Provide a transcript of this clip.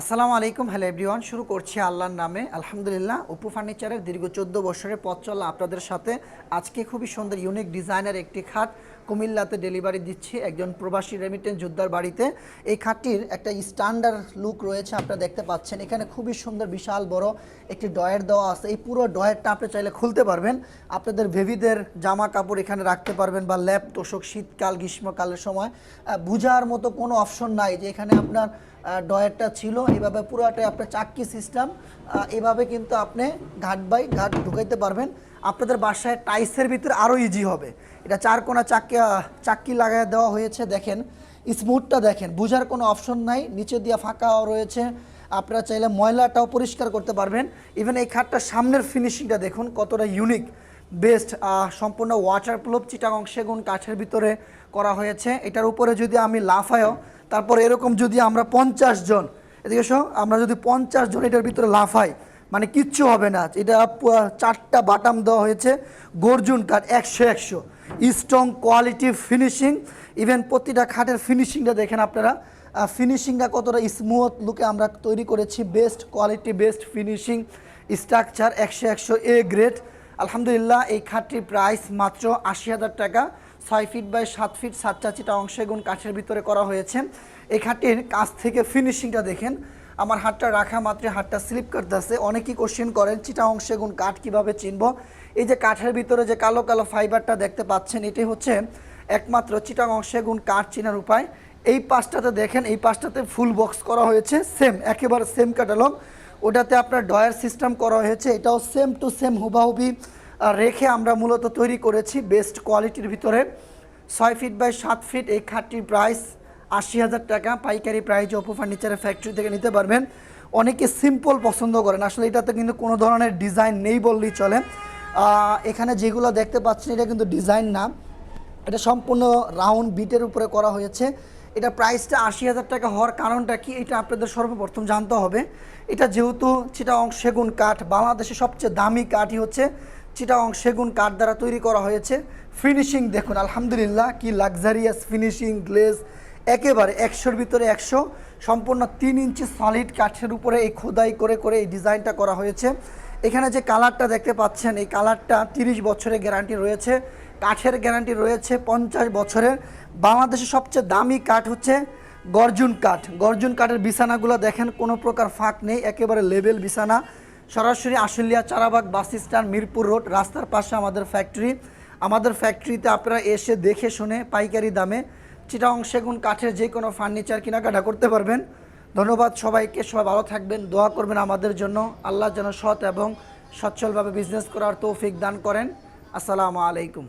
আসসালামু আলাইকুম। Hello everyone, শুরু করছি আল্লাহর নামে। আলহামদুলিল্লাহ, অপু ফার্নিচারের দীর্ঘ চোদ্দ বছরের পথ চলা আপনাদের সাথে। আজকে খুবই সুন্দর ইউনিক ডিজাইনের একটি খাট কুমিল্লাতে ডেলিভারি দিচ্ছি একজন প্রবাসী রেমিটেন্স যোদ্ধার বাড়িতে। এই খাটটির একটা স্ট্যান্ডার্ড লুক রয়েছে, আপনারা দেখতে পাচ্ছেন। এখানে খুবই সুন্দর, বিশাল বড় একটি ডয়ের দেওয়া আছে। এই পুরো ডয়েরটা আপনি চাইলে খুলতে পারবেন। আপনাদের বেবিদের জামা কাপড় এখানে রাখতে পারবেন বা ল্যাপ, তোষক শীতকাল, গ্রীষ্মকালের সময়। বুঝার মতো কোনো অপশন নাই যে এখানে আপনার ডয়ারটা ছিল এইভাবে পুরোটাই আপনার চাক্কি সিস্টেম এভাবে কিন্তু আপনি ঘাট বাই ঘাট ঢুকাইতে পারবেন। আপনাদের বাসায় টাইসের ভিতরে আরও ইজি হবে। এটা চার কোনা চাক্কি চাক্কি লাগায় দেওয়া হয়েছে, দেখেন। স্মুথটা দেখেন, বুঝার কোনো অপশন নাই, নিচে দিয়ে ফাঁকাও রয়েছে। আপনারা চাইলে ময়লাটাও পরিষ্কার করতে পারবেন। ইভেন এই খাটটার সামনের ফিনিশিংটা দেখুন, কতটা ইউনিক বেস্ট সম্পূর্ণ ওয়াটার প্রুফ চিটাগং সেগুন কাঠের ভিতরে করা হয়েছে। এটার উপরে যদি আমি লাফায়ও, তারপর এরকম যদি আমরা পঞ্চাশ জন, এদিকে এসো, আমরা যদি পঞ্চাশ জন এটার ভিতরে লাফাই মানে কিচ্ছু হবে না। এটা চারটা বাটাম দেওয়া হয়েছে, গর্জুন কাঠ একশো একশো। স্ট্রং কোয়ালিটি ফিনিশিং, ইভেন প্রতিটা খাটের ফিনিশিংটা দেখেন আপনারা। ফিনিশিংটা কতটা স্মুথ লুকে আমরা তৈরি করেছি। Best quality, best finishing, structure একশো একশো এ গ্রেড আলহামদুলিল্লাহ, এই খাটটির প্রাইস মাত্র আশি হাজার টাকা। ছয় ফিট বাই সাত ফিট সাত চাচিটা অংশে গুণ কাঠের ভিতরে করা হয়েছে। এই খাটটির কাছ থেকে ফিনিশিংটা দেখেন। আমার হাতটা রাখা মাত্র হাতটা স্লিপ করতেছে। অনেকেই কোশ্চেন করেন, চিটা অংশে গুণ কাঠ কীভাবে চিনব? এই যে কাঠের ভিতরে যে কালো কালো ফাইবারটা দেখতে পাচ্ছেন এটি হচ্ছে একমাত্র চিটাং অংশে গুণ কাঠ চিনার উপায়। এই পাশটাতে দেখেন, এই পাশটাতে ফুল বক্স করা হয়েছে। সেম একেবারে সেম ক্যাটালগ ওটাতে আপনার ডয়ার সিস্টেম করা হয়েছে, এটাও সেম টু সেম হুবাহুবি। রেখে আমরা মূলত তৈরি করেছি বেস্ট কোয়ালিটির ভিতরে। ছয় ফিট বাই সাত ফিট এই খাটটির প্রাইস আশি হাজার টাকা। পাইকারি প্রাইস অপু ফার্নিচারের ফ্যাক্টরি থেকে নিতে পারবেন। অনেকে সিম্পল পছন্দ করেন। আসলে এটাতে কিন্তু কোনো ধরনের ডিজাইন নেই বললেই চলে। এখানে যেগুলো দেখতে পাচ্ছেন, এটা কিন্তু ডিজাইন না। এটা সম্পূর্ণ রাউন্ড বিটের উপরে করা হয়েছে। এটা প্রাইসটা আশি হাজার টাকা হওয়ার কারণটা কি? এটা আপনাদের সর্বপ্রথম জানতে হবে। এটা যেহেতু চিটাং সেগুন কাঠ বাংলাদেশের সবচেয়ে দামি কাঠই হচ্ছে চিটাং সেগুন কাঠ দ্বারা তৈরি করা হয়েছে। ফিনিশিং দেখুন, আলহামদুলিল্লাহ, কি লাক্সারিয়াস ফিনিশিং গ্লেজ একেবারে একশোর ভিতরে একশো, সম্পূর্ণ তিন ইঞ্চি সলিড কাঠের উপরে এই খোদাই করে করে এই ডিজাইনটা করা হয়েছে। এখানে যে কালারটা দেখতে পাচ্ছেন, এই কালারটা তিরিশ বছরের গ্যারান্টি রয়েছে। কাঠের গ্যারান্টি রয়েছে পঞ্চাশ বছরের। বাংলাদেশের সবচেয়ে দামি কাঠ হচ্ছে গর্জুন কাঠ। গর্জুন কাঠের বিছানাগুলো দেখেন, কোনো প্রকার ফাঁক নেই, একেবারে লেভেল বিছানা। সরাসরি Ashulia Charabag bus stand, Mirpur road, রাস্তার পাশে আমাদের ফ্যাক্টরি। আমাদের ফ্যাক্টরিতে আপনারা এসে দেখে শুনে পাইকারি দামে চিটাং সেগুন কাঠের যে কোনো ফার্নিচার কেনাকাটা করতে পারবেন। ধন্যবাদ সবাইকে, সবাই ভালো থাকবেন, দোয়া করবেন আমাদের জন্য। আল্লাহ যেন সৎ এবং সচ্ছলভাবে বিজনেস করার তৌফিক দান করেন। আসসালামু আলাইকুম।